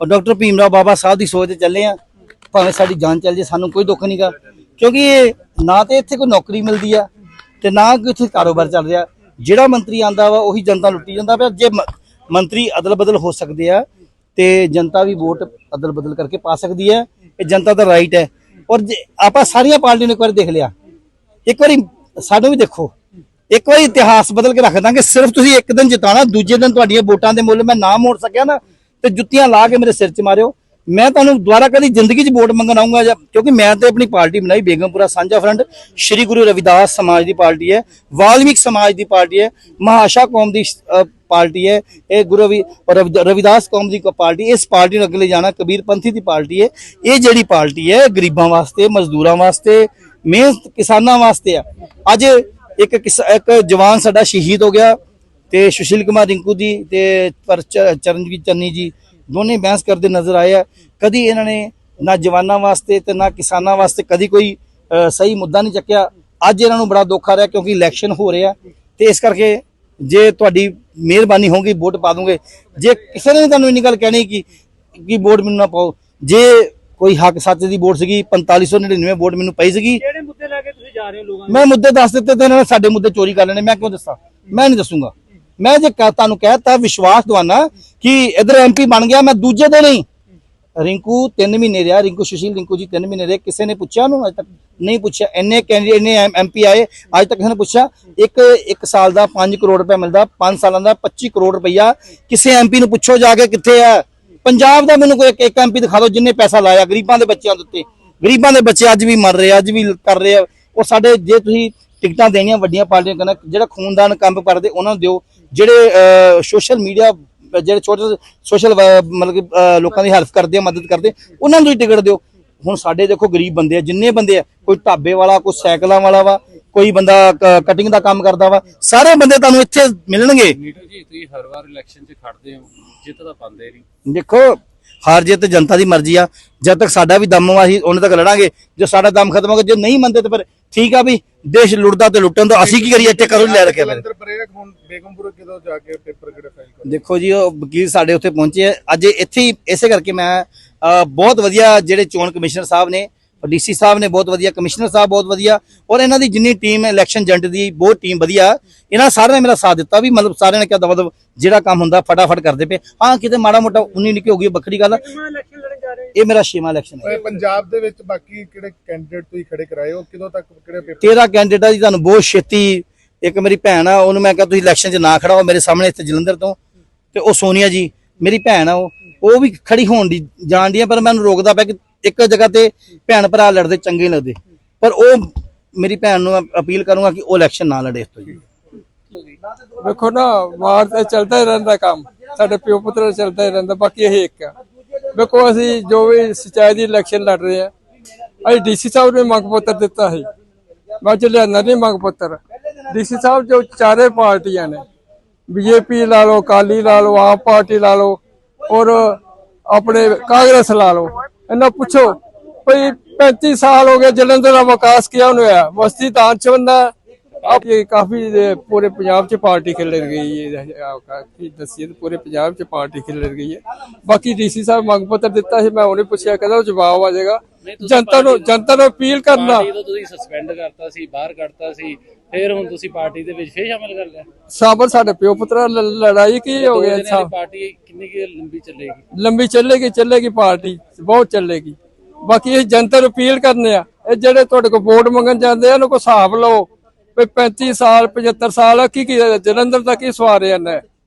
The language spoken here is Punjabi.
ਔਰ ਡਾਕਟਰ ਭੀਮਰਾਓ ਬਾਬਾ ਸਾਹਿਬ ਦੀ ਸੋਚ ਤੇ ਚੱਲੇ ਆ। ਭਾਵੇਂ ਸਾਡੀ ਜਾਨ ਚੱਲ ਜੇ, ਸਾਨੂੰ ਕੋਈ ਦੁੱਖ ਨਹੀਂਗਾ ਕਿਉਂਕਿ ਇਹ ਨਾ ਤੇ ਇੱਥੇ ਕੋਈ ਨੌਕਰੀ ਮਿਲਦੀ ਆ, ਤੇ ਨਾ ਕੋਈ ਇੱਥੇ ਕਾਰੋਬਾਰ ਚੱਲ ਰਿਹਾ। ਜਿਹੜਾ ਮੰਤਰੀ ਆਂਦਾ ਵਾ, ਉਹੀ ਜਨਤਾ ਲੁੱਟੀ ਜਾਂਦਾ ਪਿਆ। ਜੇ ਮੰਤਰੀ ਅਦਲ ਬਦਲ ਹੋ ਸਕਦੇ ਆ, ਤੇ ਜਨਤਾ ਵੀ ਵੋਟ ਅਦਲ ਬਦਲ ਕਰਕੇ ਪਾ ਸਕਦੀ ਹੈ ਇਹ ਜਨਤਾ ਦਾ ਰਾਈਟ ਹੈ। ਔਰ ਜੇ ਆਪਾਂ ਸਾਰੀਆਂ ਪਾਰਟੀਆਂ ਨੂੰ ਇੱਕ ਵਾਰੀ ਦੇਖ ਲਿਆ। ਇੱਕ ਵਾਰੀ ਸਾਨੂੰ ਵੀ ਦੇਖੋ। ਇੱਕ ਵਾਰੀ ਇਤਿਹਾਸ ਬਦਲ ਕੇ ਰੱਖ ਦਾਂਗੇ। ਸਿਰਫ ਤੁਸੀਂ ਇੱਕ ਦਿਨ ਜਿਤਾਣਾ ਦੂਜੇ ਦਿਨ ਤੁਹਾਡੀਆਂ ਵੋਟਾਂ ਦੇ ਮੁੱਲ ਮੈਂ ਨਾ ਮੋੜ ਸਕਿਆ ਨਾ ਤੇ ਜੁੱਤੀਆਂ ਲਾ ਕੇ ਮੇਰੇ ਸਿਰ 'ਚ ਮਾਰਿਓ। ਮੈਂ ਤੁਹਾਨੂੰ ਦੁਬਾਰਾ ਕਦੀ ਜ਼ਿੰਦਗੀ 'ਚ ਵੋਟ ਮੰਗਣ ਆਉਂਗਾ ਜਾਂ ਕਿਉਂਕਿ ਮੈਂ ਤੇ ਆਪਣੀ ਪਾਰਟੀ ਬਣਾਈ, ਬੇਗਮਪੁਰਾ ਸਾਂਝਾ ਫਰੰਟ। ਸ਼੍ਰੀ ਗੁਰੂ ਰਵਿਦਾਸ ਸਮਾਜ ਦੀ ਪਾਰਟੀ ਹੈ, ਵਾਲਮੀਕ ਸਮਾਜ ਦੀ ਪਾਰਟੀ ਹੈ, ਮਹਾਸ਼ਾ ਕੌਮ ਦੀ ਪਾਰਟੀ ਹੈ, ਇਹ ਗੁਰੂ ਰਵੀ ਰਵਿ- ਰਵਿਦਾਸ ਕੌਮ ਦੀ ਪਾਰਟੀ, ਇਸ ਪਾਰਟੀ ਨੂੰ ਅੱਗੇ ਲੈ ਜਾਣਾ ਕਬੀਰ ਪੰਥੀ ਦੀ ਪਾਰਟੀ ਹੈ। ਇਹ ਜਿਹੜੀ ਪਾਰਟੀ ਹੈ ਗਰੀਬਾਂ ਵਾਸਤੇ, ਮਜ਼ਦੂਰਾਂ ਵਾਸਤੇ, ਮਿਹਨਤ ਕਿਸਾਨਾਂ ਵਾਸਤੇ ਆ। ਅੱਜ ਇੱਕ ਕਿਸ- ਇੱਕ ਜਵਾਨ ਸਾਡਾ ਸ਼ਹੀਦ ਹੋ ਗਿਆ। ਤੇ ਸੁਸ਼ੀਲ ਕੁਮਾਰ ਰਿੰਕੂ ਜੀ ਤੇ ਚਰਨਜੀਤ ਚੰਨੀ ਜੀ ਦੋਨੇ ਬਹਿਸ ਕਰਦੇ ਨਜ਼ਰ ਆਏ ਆ। ਕਦੀ ਇਹਨਾਂ ਨੇ ਨਾ ਜਵਾਨਾਂ ਵਾਸਤੇ ਤੇ ਨਾ ਕਿਸਾਨਾਂ ਵਾਸਤੇ ਕਦੀ ਕੋਈ ਸਹੀ ਮੁੱਦਾ ਨਹੀਂ ਚੱਕਿਆ। ਅੱਜ ਇਹਨਾਂ ਨੂੰ ਬੜਾ ਦੁੱਖ ਆ ਰਿਹਾ ਕਿਉਂਕਿ ਇਲੈਕਸ਼ਨ ਹੋ ਰਿਹਾ। ਤੇ ਇਸ ਕਰਕੇ ਜੇ ਤੁਹਾਡੀ ਮਿਹਰਬਾਨੀ ਹੋਗੀ ਵੋਟ ਪਾ ਦੂੰਗੇ। ਜੇ ਕਿਸੇ ਨੇ ਤੁਹਾਨੂੰ ਇੰਨੀ ਗੱਲ ਕਹਿਣੀ ਕਿ ਕਿ ਵੋਟ ਮੈਨੂੰ ਨਾ ਪਾਓ। ਜੇ ਕੋਈ ਹੱਕ ਸੱਚ ਦੀ ਵੋਟ ਸੀਗੀ 4599 ਵੋਟ ਮੈਨੂੰ ਪਈ ਸੀਗੀ। ਕਿਹੜੇ ਮੁੱਦੇ ਲੈ ਕੇ ਤੁਸੀਂ ਜਾ ਰਹੇ ਹੋ ਲੋਕਾਂ ਮੈਂ ਮੁੱਦੇ ਦੱਸ ਦਿੱਤੇ ਤੇ ਇਹਨਾਂ ਨੇ ਸਾਡੇ ਮੁੱਦੇ ਚੋਰੀ ਕਰ ਲੈਣੇ। ਮੈਂ ਕਿਉਂ ਦੱਸਾਂ? ਮੈਂ ਨਹੀਂ ਦੱਸੂਗਾ। ਮੈਂ ਜੇ ਕ- ਤੁਹਾਨੂੰ ਕਹਿਤਾ ਵਿਸ਼ਵਾਸ ਦਵਾਨਾ ਕਿ ਇਧਰ ਐਮਪੀ ਬਣ ਗਿਆ ਮੈਂ ਦੂਜੇ ਦਿਨ ਹੀ ਰਿੰਕੂ 3 ਮਹੀਨੇ ਰਿਹਾ ਰਿੰਕੂ ਸੁਸ਼ੀਲ ਰਿੰਕੂ ਜੀ 3 ਮਹੀਨੇ ਰਹੇ। ਕਿਸੇ ਨੇ ਪੁੱਛਿਆ ਉਹਨੂੰ? ਅਜੇ ਤੱਕ ਨਹੀਂ ਪੁੱਛਿਆ। ਇੰਨੇ ਕੈਂਡੀਡੇਟ ਨੇ ਐਮਪੀ ਆਏ ਅੱਜ ਤੱਕ ਕਿਸੇ ਨੇ ਪੁੱਛਿਆ। ਇੱਕ ਇੱਕ ਸਾਲ ਦਾ 5 ਕਰੋੜ ਰੁਪਏ ਮਿਲਦਾ 5 ਸਾਲਾਂ ਦਾ 25 ਕਰੋੜ ਰੁਪਈਆ ਕਿਸੇ ਐਮਪੀ ਨੂੰ ਪੁੱਛੋ ਜਾ ਕੇ ਕਿੱਥੇ ਆ। ਪੰਜਾਬ ਦਾ ਮੈਨੂੰ ਕੋਈ ਇੱਕ- ਇੱਕ ਐਮਪੀ ਦਿਖਾ ਦਿਓ ਜਿੰਨੇ ਪੈਸਾ ਲਾਇਆ ਗਰੀਬਾਂ ਦੇ ਬੱਚਿਆਂ ਦੇ ਉੱਤੇ। ਗਰੀਬਾਂ ਦੇ ਬੱਚੇ ਅੱਜ ਵੀ ਮਰ ਰਹੇ ਆ, ਅੱਜ ਵੀ ਕਰ ਰਹੇ ਆ। ਉਹ ਸਾਡੇ ਜੇ ਤੁਸੀਂ ਟਿਕਟਾਂ ਦੇਣੀਆਂ ਵੱਡੀਆਂ ਪਾਰਟੀਆਂ ਕਹਿੰਦਾ ਜਿਹੜਾ ਖੂਨਦਾਨ ਕੰਮ ਕਰਦੇ ਉਹਨਾਂ ਨੂੰ ਦਿਓ। ਜਿਹੜੇ ਸੋਸ਼ਲ ਮੀਡੀਆ ਜਿਹੜੇ ਛੋਟੇ ਸੋਸ਼ਲ ਮਤਲਬ ਕਿ ਲੋਕਾਂ ਦੀ ਹੈਲਪ ਕਰਦੇ ਆ ਮਦਦ ਕਰਦੇ ਉਹਨਾਂ ਨੂੰ ਹੀ ਟਿਕਟ ਦਿਓ। ਹੁਣ ਸਾਡੇ ਦੇਖੋ ਗਰੀਬ ਬੰਦੇ ਆ ਜਿੰਨੇ ਬੰਦੇ ਆ ਕੋਈ ਢਾਬੇ ਵਾਲਾ ਕੋਈ ਸਾਈਕਲਾਂ ਵਾਲਾ ਵਾ ਕੋਈ ਬੰਦਾ ਕਟਿੰਗ ਦਾ ਕੰਮ ਕਰਦਾ ਵਾ ਸਾਰੇ ਬੰਦੇ ਤੁਹਾਨੂੰ ਇੱਥੇ ਮਿਲਣਗੇ। ਨੀਟੂ ਜੀ ਤੁਸੀਂ ਹਰ ਵਾਰ ਇਲੈਕਸ਼ਨ 'ਚ ਖੜਦੇ ਹੋ ਜਿੱਤ ਤਾਂ ਪਾਉਂਦੇ ਨਹੀਂ। ਦੇਖੋ ਹਾਰ ਜਿੱਤ ਜਨਤਾ ਦੀ ਮਰਜ਼ੀ ਆ ਜਦ ਤੱਕ ਸਾਡਾ ਵੀ ਦਮ ਵਾ ਅਸੀਂ ਉਹਨਾਂ ਤੱਕ ਲੜਾਂਗੇ। ਜੇ ਸਾਡਾ ਦਮ ਖਤਮ ਹੋ ਗਿਆ ਜੇ ਨਹੀਂ ਮੰਨਦੇ ਤੇ ਫਿਰ ਠੀਕ ਆ ਵੀ ਦੇਸ਼ ਲੁੱਟਦਾ ਤੇ ਲੁੱਟਣ ਦਾ ਅਸੀਂ ਕੀ ਕਰੀਏ? ਇੱਥੇ ਕਰੋ ਲੈ ਰੱਖਿਆ ਫਿਰ। ਜਲੰਧਰ ਬ੍ਰੇਕ ਹੁਣ ਬੇਗਮਪੁਰ ਕਿਦੋਂ ਜਾ ਕੇ ਪੇਪਰ ਕਿਹੜੇ ਫਾਈਲ ਕਰ ਦੇਖੋ ਜੀ ਉਹ ਵਕੀਲ ਸਾਡੇ ਉੱਥੇ ਪਹੁੰਚੇ ਆ। ਅੱਜ ਇੱਥੇ ਹੀ ਇਸੇ ਕਰਕੇ ਮੈਂ ਬਹੁਤ ਵਧੀਆ ਜਿਹੜੇ ਚੋਣ ਕਮਿਸ਼ਨਰ ਸਾਹਿਬ ਨੇ ਡੀਸੀ ਸਾਹਿਬ ਨੇ ਬਹੁਤ ਵਧੀਆ ਕਮਿਸ਼ਨਰ ਸਾਹਿਬ ਬਹੁਤ ਵਧੀਆ ਔਰ ਇਹਨਾਂ ਦੀ ਜਿੰਨੀ ਟੀਮ ਹੈ ਇਲੈਕਸ਼ਨ ਏਜੰਟ ਦੀ ਬਹੁਤ ਟੀਮ ਵਧੀਆ ਇਹਨਾਂ ਸਾਰਿਆਂ ਨੇ ਮੇਰਾ ਸਾਥ ਦਿੱਤਾ ਵੀ ਮਤਲਬ ਸਾਰਿਆਂ ਨੇ ਕਿਹਾ ਦਵਾ ਦਵ ਜਿਹੜਾ ਕੰਮ ਹੁੰਦਾ ਫਟਾਫਟ ਕਰਦੇ ਪਏ। ਹਾਂ ਕਿਤੇ ਮਾੜਾ ਮੋਟਾ ਉਨੀ ਨਿੱਕੀ ਹੋ ਗਈ ਵੱਖਰੀ ਗੱਲ ਜਾ ਰਹੇ ਇਹ ਮੇਰਾ ਛੇਵਾਂ ਇਲੈਕਸ਼ਨ ਹੈ। ਪੰਜਾਬ ਦੇ ਵਿੱਚ ਬਾਕੀ ਕਿਹੜੇ ਕੈਂਡੀਡੇਟ ਤੁਸੀਂ ਖੜੇ ਕਰਾਏ ਹੋ? ਕਿਦੋਂ ਤੱਕ ਕਿਹੜੇ ਪੇਪਰ ਤੇਰਾ ਕੈਂਡੀਡੇਟ ਆ ਜੀ ਤੁਹਾਨੂੰ ਬਹੁਤ ਛੇਤੀ ਇੱਕ ਮੇਰੀ ਭੈਣ ਆ ਉਹਨੂੰ ਮੈਂ ਕਿਹਾ ਤੁਸੀਂ ਇਲੈਕਸ਼ਨ 'ਚ ਨਾ ਖੜਾ ਹੋ ਮੇਰੇ ਸਾਹਮਣੇ ਇੱਥੇ ਜਲੰਧਰ ਤੋਂ। ਤੇ ਉਹ ਸੋਨੀਆ ਜੀ ਮੇਰੀ ਭੈਣ ਆ ਉਹ। ਉਹ ਵੀ ਖੜੀ ਹੋਣ ਦੀ ਜਾਣਦੀ ਆ ਪਰ ਮੈਂ ਉਹਨੂੰ ਰੋਕਦਾ ਪਿਆ ਕਿ ਇੱਕ ਜਗ੍ਹਾ ਤੇ ਭੈਣ ਭਰਾ ਲੜਦੇ ਚੰਗੇ ਲੱਗਦੇ। ਪਰ ਉਹ ਮੇਰੀ ਭੈਣ ਨੂੰ ਅਪੀਲ ਕਰੂੰਗਾ ਕਿ ਉਹ ਇਲੈਕਸ਼ਨ ਨਾ ਲੜੇ ਇਸ ਤੋਂ ਜੀ। ਵੇਖੋ ਨਾ ਵਾਰ ਤੇ ਚੱਲਦਾ ਹੀ ਰਹਿੰਦਾ ਕੰਮ। ਸਾਡੇ ਪਿਓ ਪੁੱਤਰ ਚੱਲਦਾ ਹੀ ਰਹਿੰਦਾ ਬਾਕੀ ਇਹ ਇੱਕ ਆ। ਵੇਖੋ ਅਸੀਂ ਜੋ ਵੀ ਸਿੰਚਾਈ ਦੀ ਇਲੈਕਸ਼ਨ ਲੜ ਰਹੇ ਆ ਅਸੀਂ ਡੀਸੀ ਸਾਹਿਬ ਨੇ ਮੰਗ ਪੱਤਰ ਦਿੱਤਾ ਸੀ। ਮੈਂ ਚ ਲਿਆਂਦਾ ਨਹੀਂ ਮੰਗ ਪੱਤਰ। ਡੀਸੀ ਸਾਹਿਬ ਜੋ ਚਾਰੇ ਪਾਰਟੀਆਂ ਨੇ ਬੀਜੇਪੀ ਲਾ ਲਓ ਕਾਲੀ ਲਾ ਲਓ ਆਪ ਪਾਰਟੀ ਲਾ ਲਓ, ਔਰ ਆਪਣੇ ਕਾਂਗਰਸ ਲਾ ਲਓ, ਇਹਨਾਂ ਪੁੱਛੋ, ਭਈ 35 ਸਾਲ ਹੋ ਗਏ ਜਲੰਧਰ ਦਾ ਵਿਕਾਸ ਕਿਉਂ ਨਹੀਂ ਹੋਇਆ? ਬਸਤੀ ਤਾਂ ਚਵੰਦਾ ਆਪ ਇਹ ਕਾਫੀ ਇਹ ਪੂਰੇ ਪੰਜਾਬ ਚ ਪਾਰਟੀ ਖਿਲਰ ਗਈ ਹੈ ਆਹ ਕਾਫੀ ਦੱਸੀਏ ਤਾਂ ਪੂਰੇ ਪੰਜਾਬ ਚ ਪਾਰਟੀ ਖਿਲਰ ਗਈ ਹੈ। ਬਾਕੀ ਡੀਸੀ ਸਾਹਿਬ ਮੰਗ ਪੱਤਰ ਦਿੱਤਾ ਸੀ ਮੈਂ ਉਹਨੇ ਪੁੱਛਿਆ ਕਹਿੰਦਾ ਉਹ ਜਵਾਬ ਆ ਜਾਏਗਾ। ਜਨਤਾ ਨੂੰ ਜਨਤਾ ਨੂੰ ਅਪੀਲ ਕਰਨਾ। ਪਾਰਟੀ ਤੋਂ ਤੁਸੀਂ ਸਸਪੈਂਡ ਕਰਤਾ ਸੀ ਬਾਹਰ ਕੱਢਤਾ ਸੀ ਫਿਰ ਹੁਣ ਤੁਸੀਂ ਪਾਰਟੀ ਦੇ ਵਿੱਚ ਫੇਰ ਸ਼ਾਮਲ ਕਰ ਲਿਆ। ਸਾਬਰ ਸਾਡੇ ਪਿਓ ਪੁੱਤਰਾਂ ਲ- ਲੜਾਈ ਕੀ ਹੋ ਗਿਆ ਪਾਰਟੀ ਕਿੰਨੀ ਕੁ ਲੰਬੀ ਚੱਲੇਗੀ? ਲੰਬੀ ਚੱਲੇਗੀ ਚੱਲੇਗੀ ਪਾਰਟੀ ਬਹੁਤ ਚੱਲੇਗੀ। ਬਾਕੀ ਇਹ ਜਨਤਾ ਨੂੰ ਅਪੀਲ ਕਰਨੇ ਆ ਇਹ ਜਿਹੜੇ ਤੁਹਾਡੇ ਕੋਲ ਵੋਟ ਮੰਗਣ ਜਾਂਦੇ ਆ ਉਹਨਾਂ ਕੋ ਹਿਸਾਬ ਲਓ। ਵੀ 35 ਸਾਲ 75 ਸਾਲ ਕੀ ਕੀ ਜਲੰਧਰ ਦਾ ਕੀ ਸਵਾਰਿਆ ਨੇ